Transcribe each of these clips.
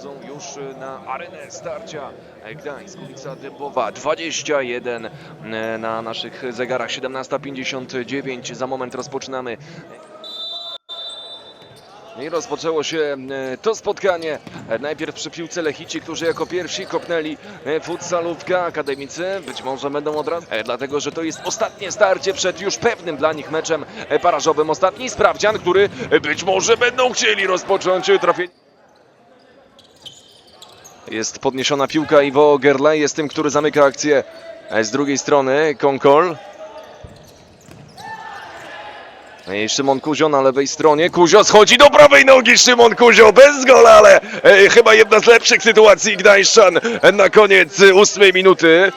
wchodzą już na arenę starcia. Gdańsk, ulica Dębowa, 21 e, na naszych zegarach, 17.59. Za moment rozpoczynamy. I rozpoczęło się e, to spotkanie. Najpierw przy piłce Lechici, którzy jako pierwsi kopnęli e, futsalówkę akademicy. Być może będą od razu, dlatego że to jest ostatnie starcie przed już pewnym dla nich meczem parażowym. Ostatni sprawdzian, który być może będą chcieli rozpocząć trafienie. Jest podniesiona piłka Iwo Gerle jest tym, który zamyka akcję z drugiej strony. Konkol. I Szymon Kuzio na lewej stronie. Kuzio schodzi do prawej nogi. Szymon Kuzio bez gola, ale e, chyba jedna z lepszych sytuacji Gdańszczan na koniec e, ósmej minuty.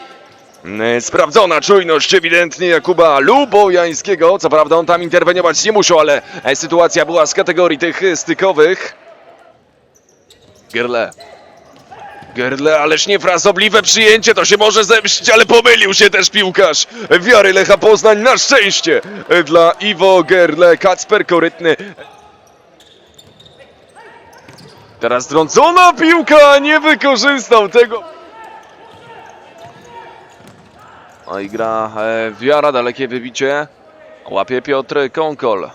E, Sprawdzona czujność ewidentnie Jakuba Lubojańskiego. Co prawda on tam interweniować nie musiał, ale e, sytuacja była z kategorii tych stykowych. Gerle. Gerle, ależ niefrasobliwe przyjęcie, to się może zemścić, ale pomylił się też piłkarz. Wiary Lecha Poznań na szczęście dla Iwo Gerle, Kacper Korytny. Teraz trącona piłka, nie wykorzystał tego. No i gra e, Wiara, dalekie wybicie. Łapie Piotr Konkol.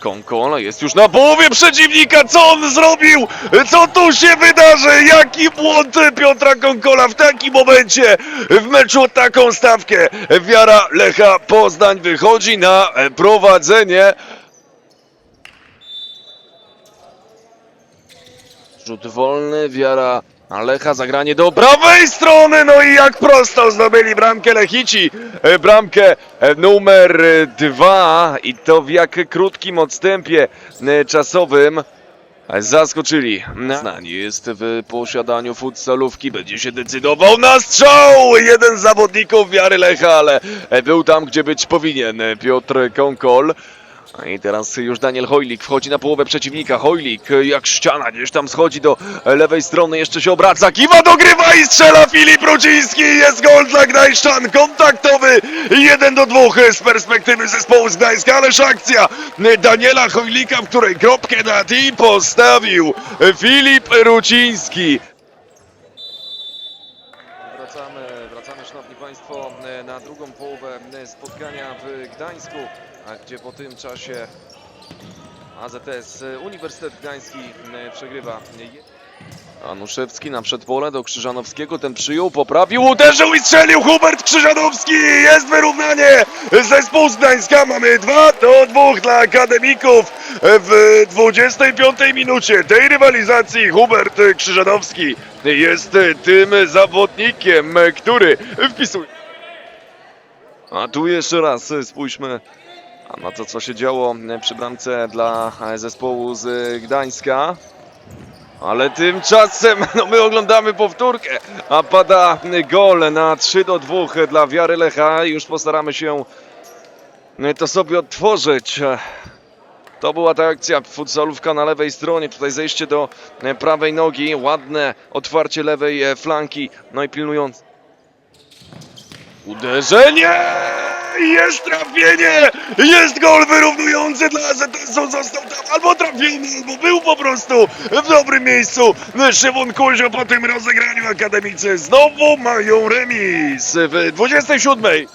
Konkol jest już na połowie przeciwnika. Co on zrobił? Co tu się wydarzy? Jaki błąd Piotra Konkola w takim momencie w meczu o taką stawkę? Wiara Lecha Poznań wychodzi na prowadzenie. Rzut wolny, Wiara Lecha, zagranie do prawej strony, no i jak prosto zdobyli bramkę Lechici. E, Bramkę e, numer e, dwa i to w jak krótkim odstępie czasowym. Zaskoczyli. Znań jest w posiadaniu futsalówki, będzie się decydował na strzał! Jeden z zawodników Wiary Lecha, ale był tam, gdzie być powinien. Piotr Konkol. No I teraz już Daniel Hojlik wchodzi na połowę przeciwnika. Hojlik jak ściana gdzieś tam schodzi do lewej strony, jeszcze się obraca. Kiwa dogrywa i strzela Filip Ruciński. Jest gol dla Gdańszczan. Kontaktowy. Jeden do dwóch z perspektywy zespołu z Gdańska. Ależ akcja Daniela Hojlika, w której kropkę na i postawił Filip Ruciński. Szanowni Państwo na drugą połowę spotkania w Gdańsku, gdzie po tym czasie AZS Uniwersytet Gdański przegrywa. Anuszewski na przedpole do Krzyżanowskiego, ten przyjął, poprawił, uderzył i strzelił Hubert Krzyżanowski, jest wyrównanie, zespół z Gdańska, mamy 2 do 2 dla akademików w 25 minucie tej rywalizacji Hubert Krzyżanowski jest tym zawodnikiem, który wpisuje. A tu jeszcze raz spójrzmy na to, co się działo przy bramce dla zespołu z Gdańska. Ale tymczasem no my oglądamy powtórkę, a pada gol na 3 do 2 dla Wiary Lecha. Już postaramy się to sobie odtworzyć. To była ta akcja, futsalówka na lewej stronie, tutaj zejście do prawej nogi, ładne otwarcie lewej flanki, no i pilnując. Uderzenie! Jest trafienie! Jest gol wyrównujący dla AZS-u, został tam albo trafiony, albo był po prostu w dobrym miejscu. Szymon Kuzio po tym rozegraniu akademicy znowu mają remis w 27.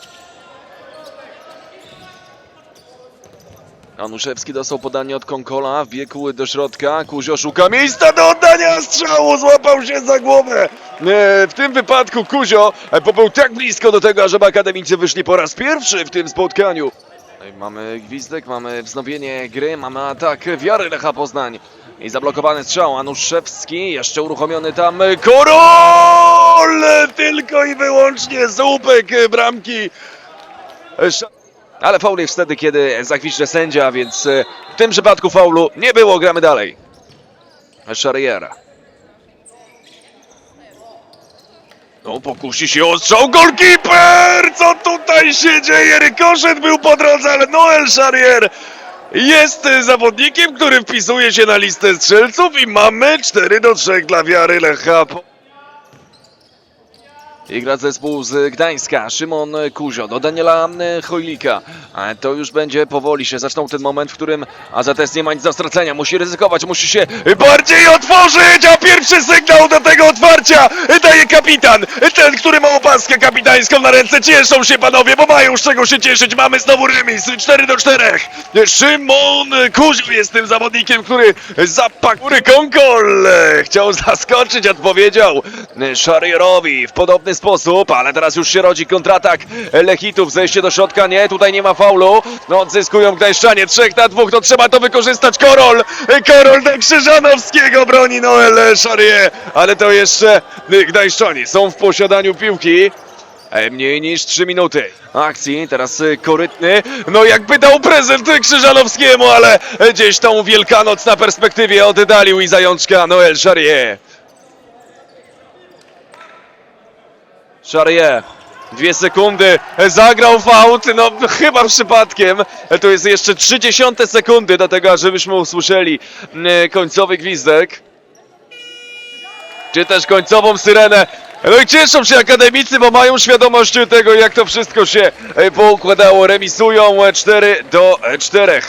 Anuszewski dostał podanie od Konkola, wbiegł do środka, Kuzio szuka miejsca do oddania strzału, złapał się za głowę. E, W tym wypadku Kuzio e, bo był tak blisko do tego, ażeby akademicy wyszli po raz pierwszy w tym spotkaniu. Ej, Mamy gwizdek, mamy wznowienie gry, mamy atak Wiary Lecha Poznań. I zablokowany strzał, Anuszewski, jeszcze uruchomiony tam Korol! Tylko i wyłącznie słupek bramki. Ale faul jest wtedy, kiedy zagwizdże sędzia, więc e, w tym przypadku faulu nie było, gramy dalej. Szariera. No, pokusi się o strzał golkiper! Co tutaj się dzieje? Rykoszet był po drodze, ale Noel Charrier jest zawodnikiem, który wpisuje się na listę strzelców i mamy 4 do 3 dla wiary Lecha. I gra zespół z Gdańska, Szymon Kuzio do Daniela e, Chojlika. To już będzie powoli się zaczną ten moment, w którym AZS nie ma nic do stracenia, musi ryzykować, musi się bardziej otworzyć, a pierwszy sygnał do tego otwarcia daje kapitan, ten, który ma opaskę kapitańską na ręce. Cieszą się panowie, bo mają z czego się cieszyć, mamy znowu remis, 4 do 4. Szymon Kuzio jest tym zawodnikiem, który zapakuje konkol. Chciał zaskoczyć, odpowiedział Szarierowi w podobny sposób, ale teraz już się rodzi kontratak Lechitów, zejście do środka, nie, tutaj nie ma faulu, no odzyskują Gdańszczanie, trzech na dwóch, no trzeba to wykorzystać, Korol, Korol do Krzyżanowskiego broni Noel Szarier, ale to jeszcze Gdańszczanie są w posiadaniu piłki. E, Mniej niż 3 minuty akcji, teraz y, Korytny, no jakby dał prezent Krzyżanowskiemu, ale gdzieś tą Wielkanoc na perspektywie oddalił i zajączka Noel Charrier. Charrier, dwie sekundy, zagrał fałd, no chyba przypadkiem, to jest jeszcze 30 sekundy do tego, żebyśmy usłyszeli mm, końcowy gwizdek czy też końcową syrenę. No i cieszą się akademicy, bo mają świadomość tego, jak to wszystko się e, poukładało. Remisują 4 do 4.